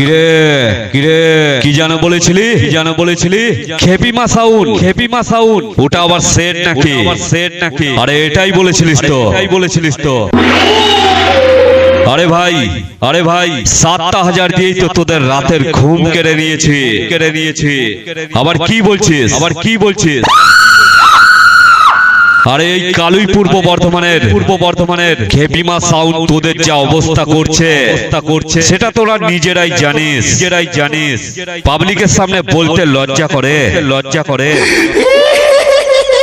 কিরে কিরে কি জানো বলেছিলি জানো বলেছিলি? খেপি মাসাউন খেপি মাসাউন। ওটা আবার সেট নাকি? সেট নাকি? আরে এটাই বলেছিলিস তো। এটাই বলেছিলিস তো। আরে ভাই আরে ভাই সাতটা হাজার দিয়েই তো তোদের রাতের ঘুম কেড়ে নিয়েছি। কেড়ে নিয়েছি। আবার কি বলছিস? আবার কি বলছিস? আরে এই কালুই পূর্ব বর্ধমানের। পূর্ব বর্ধমানের। খেপিমা সাউন্ড তোদের যা অবস্থা করছে? অবস্থা করছে। সেটা তোরা নিজেরাই জানিস। নিজেরাই জানিস। পাবলিকের সামনে বলতে লজ্জা করে। লজ্জা করে।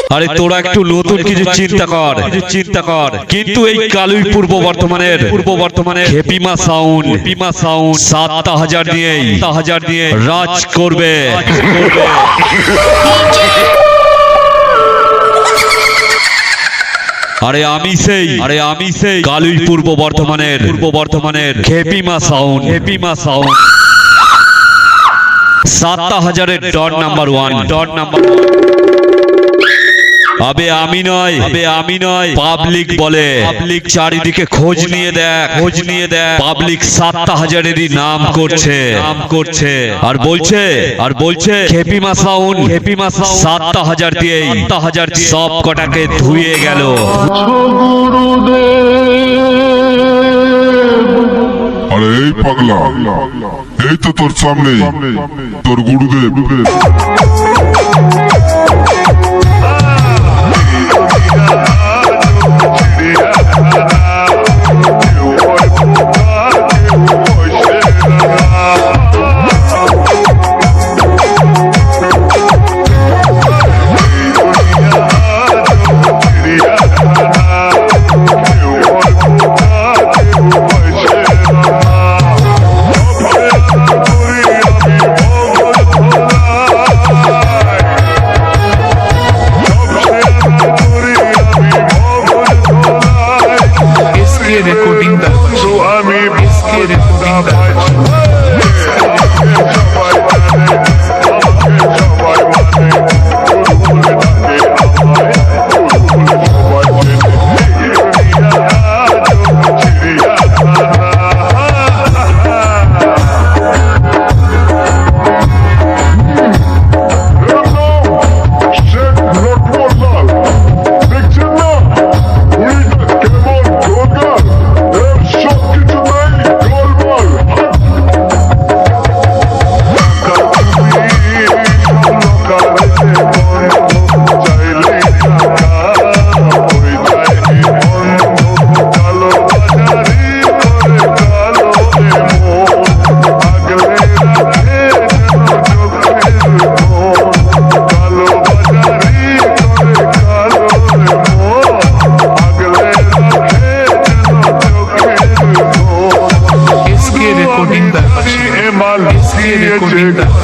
আরে তোরা একটু নতুন কিছু চিন্তা কর। কিছু চিন্তা কর। কিন্তু এই কালুই পূর্ব বর্ধমানের। পূর্ব বর্ধমানের। হেপিমা সাউন্ড? হেপিমা সাউন্ড? সাতটা হাজার সাতটা হাজার নিয়ে রাজ করবে। রাজ করবে। আরে আমি সেই আরে আমি সেই। কালুই পূর্ব বর্ধমানের পূর্ব বর্ধমানের। খেপিমা সাউন্ড খেপিমা সাউন্ড সাতটা হাজারের dot number one. Dot number আবে আমি নয় আবে আমি নয় পাবলিক বলে। পাবলিক চারিদিকে খোঁজ নিয়ে দেখ খোঁজ নিয়ে দেখ। পাবলিক সাতটা হাজারেরই নাম করছে। নাম করছে। আর বলছে আর বলছে খেপিমা সাউন্ড খেপিমা সাউন্ড সাতটা হাজার দিয়ে সাতটা হাজার দিয়ে। সব কটাকে ধুয়ে গেল। আরে এই পাগলা এই তো তোর সামনে তোর গুরুদেব।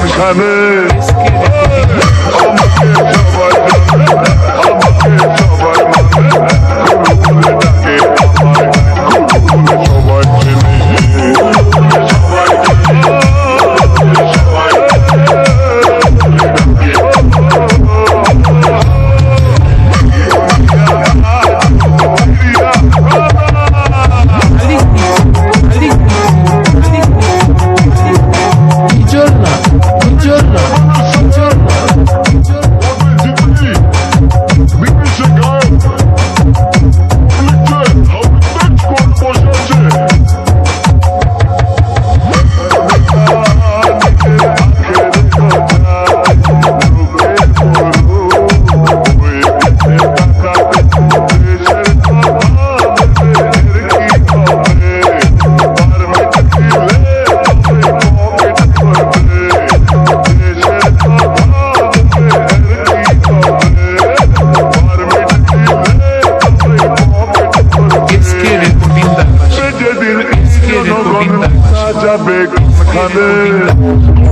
খাবে আমাকে সবাই আমাকে সবাই big, Makande.